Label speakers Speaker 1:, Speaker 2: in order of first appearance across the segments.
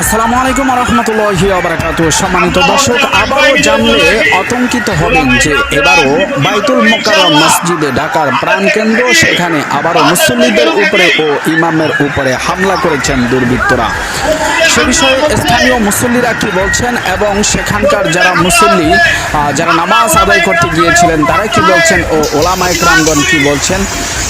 Speaker 1: আসসালামু আলাইকুম রহমতুল্লাহি আবরাকাত সম্মানিত দর্শক, আবারও জানলে আতঙ্কিত হবেন যে এবারও বাইতুল মোকাররম মসজিদে ঢাকার প্রাণকেন্দ্র, সেখানে আবারও মুসল্লিদের উপরে ও ইমামের উপরে হামলা করেছেন দুর্বৃত্তরা। সে বিষয়ে স্থানীয় মুসল্লিরা কি বলছেন এবং সেখানকার যারা মুসল্লি যারা নামাজ আদায় করতে গিয়েছিলেন, তারা কি বলছেন ও ওলামায় ক্রামগণ কি বলছেন?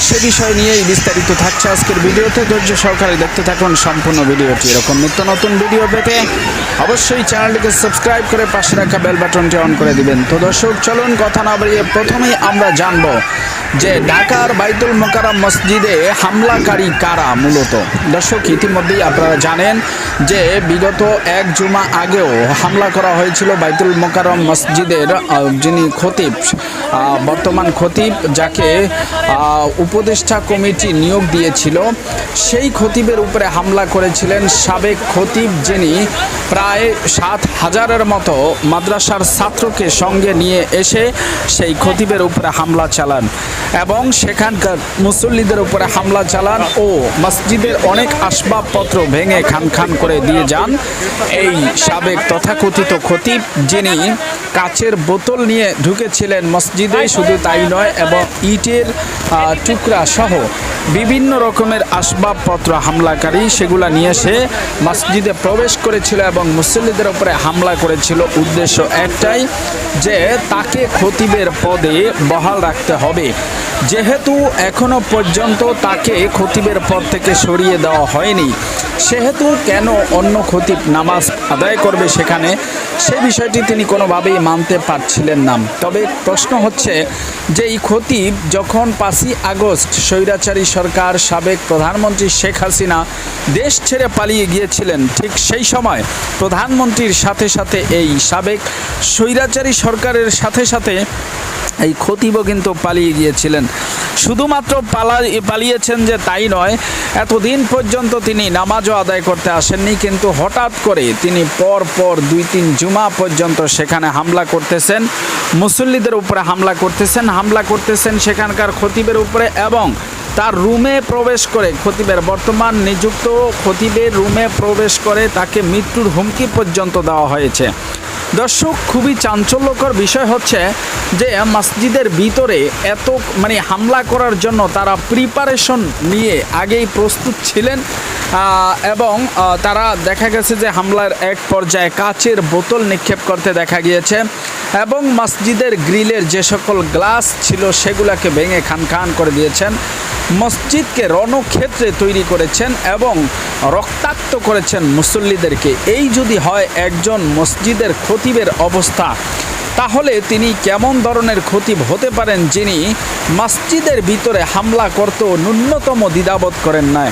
Speaker 1: সে বিষয় নিয়েই বিস্তারিত থাকছে আজকের ভিডিওতে। ধৈর্য সহকারে দেখতে থাকুন সম্পূর্ণ ভিডিওটি। এরকম নিত্য নতুন ভিডিও পেতে অবশ্যই চ্যানেলটিকে সাবস্ক্রাইব করে পাশে রাখা বেল বাটনটি অন করে দিবেন। তো দর্শক, চলুন কথা না বাড়িয়ে প্রথমেই আমরা জানব যে ঢাকার বাইতুল মোকারাম মসজিদে হামলাকারী কারা মূলত? দর্শক, ইতিমধ্যেই আপনারা জানেন যে বিগত এক জুমা আগেও হামলা করা হয়েছিল বাইতুল মোকাররম মসজিদের যিনি খতিব বর্তমান খতিব, যাকে উপদেষ্টা কমিটি নিয়োগ দিয়েছিল, সেই খতিবের উপরে হামলা করেছিলেন সাবেক খতিব, যিনি প্রায় সাত হাজারের মতো মাদ্রাসার ছাত্রকে সঙ্গে নিয়ে এসে সেই খতিবের উপরে হামলা চালান এবং সেখানকার মুসল্লিদের উপরে হামলা চালান ও মসজিদের অনেক আসবাবপত্র ভেঙে খান খান করে দিয়ে যান। এই সাবেক তথাকথিত খতিব যিনি কাচের বোতল নিয়ে ঢুকেছিলেন মসজিদে, শুধু তাই নয়, এবং ইটের টুকরা সহ বিভিন্ন রকমের আসবাবপত্র হামলাকারী, সেগুলো নিয়ে সে মসজিদে প্রবেশ করেছিল এবং মুসল্লিদের উপরে হামলা করেছিল। উদ্দেশ্য একটাই যে তাকে খতিবের পদে বহাল রাখতে হবে। যেহেতু এখনও পর্যন্ত তাকে খতিবের পদ থেকে সরিয়ে দেওয়া হয়নি, সেহেতু কেন অন্য খতিব নামাজ আদায় করবে সেখানে, সে বিষয়টি তিনি কোনোভাবেই মানতে পারছিলেন না। তবে প্রশ্ন হচ্ছে যে, এই খতিব যখন পাঁচই আগস্ট স্বৈরাচারী সরকার সাবেক প্রধানমন্ত্রী শেখ হাসিনা দেশ ছেড়ে পালিয়ে গিয়েছিলেন, ঠিক সেই সময় প্রধানমন্ত্রীর সাথে সাথে এই সাবেক স্বৈরাচারী সরকারের সাথে সাথে এই খতিবও কিন্তু পালিয়ে গিয়েছিলেন। শুধুমাত্র পালা পালিয়েছেন যে তাই নয়, এতদিন পর্যন্ত তিনি নামাজও আদায় করতে আসেননি, কিন্তু হঠাৎ করে তিনি পর পর দুই তিন জুমা পর্যন্ত সেখানে হামলা করতেছেন, মুসল্লিদের উপরে হামলা করতেছেন হামলা করতেছেন সেখানকার খতিবের উপরে এবং তার রুমে প্রবেশ করে খতিবের বর্তমান নিযুক্ত খতিবের রুমে প্রবেশ করে তাকে মৃত্যুর হুমকি পর্যন্ত দেওয়া হয়েছে। দর্শক, খুবই চাঞ্চল্যকর বিষয় হচ্ছে যে মসজিদের ভিতরে এত মানে হামলা করার জন্য তারা প্রিপারেশন নিয়ে আগেই প্রস্তুত ছিলেন। এবং তারা দেখা গেছে যে হামলার এক পর্যায়ে কাচের বোতল নিক্ষেপ করতে দেখা গিয়েছে এবং মসজিদের গ্রিলের যে সকল গ্লাস ছিল সেগুলোকে ভেঙে খান খান করে দিয়েছেন। মসজিদকে রণক্ষেত্রে তৈরি করেছেন এবং রক্তাক্ত করেছেন মুসল্লিদেরকে। এই যদি হয় একজন মসজিদের খতিবের অবস্থা, তাহলে তিনি কেমন ধরনের খতিব হতে পারেন যিনি মসজিদের ভিতরে হামলা করতেও ন্যূনতম দ্বিধাবোধ করেন না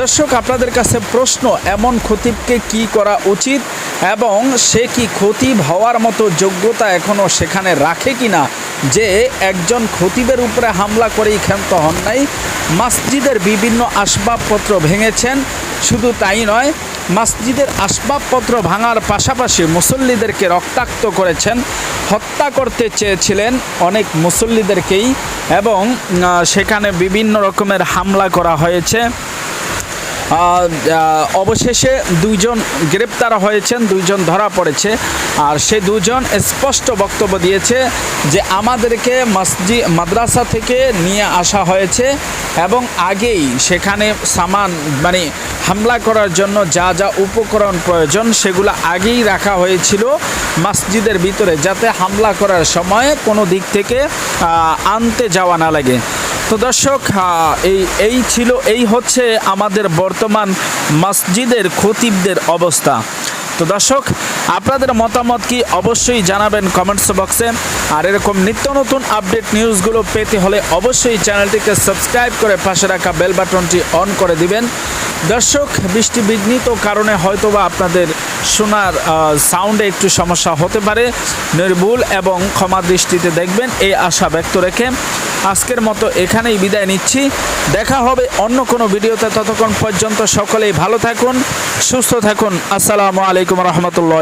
Speaker 1: দর্শক, আপনাদের কাছে প্রশ্ন, এমন খতিবকে কি করা উচিত এবং সে কি খতিব হওয়ার মতো যোগ্যতা এখনও সেখানে রাখে কি না যে একজন খতিবের উপরে হামলা করেই ক্ষান্ত হন নাই, মসজিদের বিভিন্ন আসবাবপত্র ভেঙেছেন, শুধু তাই নয়, মসজিদের আসবাবপত্র ভাঙার পাশাপাশি মুসল্লিদেরকে রক্তাক্ত করেছেন, হত্যা করতে চেয়েছিলেন অনেক মুসল্লিদেরকেই এবং সেখানে বিভিন্ন রকমের হামলা করা হয়েছে। অবশেষে দুইজন গ্রেপ্তার হয়েছেন, দুইজন ধরা পড়েছে। আর সে দুজন স্পষ্ট বক্তব্য দিয়েছে যে আমাদেরকে মসজিদ, মাদ্রাসা থেকে নিয়ে আসা হয়েছে এবং আগেই সেখানে সামান মানে হামলা করার জন্য যা যা উপকরণ প্রয়োজন সেগুলো আগেই রাখা হয়েছিল মসজিদের ভিতরে যাতে হামলা করার সময় কোনো দিক থেকে আনতে যাওয়া না লাগে। তো দর্শক এই এই ছিল, এই হচ্ছে আমাদের বর্তমান মসজিদের খতিবদের অবস্থা। তো দর্শক, আপনাদের মতামত কি অবশ্যই জানাবেন কমেন্টস বক্সে আর এরকম নিত্য নতুন আপডেট নিউজগুলো পেতে হলে অবশ্যই চ্যানেলটিকে সাবস্ক্রাইব করে পাশে রাখা বেল বাটনটি অন করে দিবেন। দর্শক, বৃষ্টি বিঘ্নিত কারণে হয়তোবা আপনাদের শোনার সাউন্ডে একটু সমস্যা হতে পারে। নির্ভুল এবং ক্ষমা দৃষ্টিতে দেখবেন, এই আশা ব্যক্ত রেখে। আজকের মতো এখানেই বিদায় নিচ্ছি। দেখা হবে অন্য কোনো ভিডিওতে। ততক্ষণ পর্যন্ত সকলেই ভালো থাকুন, সুস্থ থাকুন। আসসালামু আলাইকুম রহমতুল্লাহ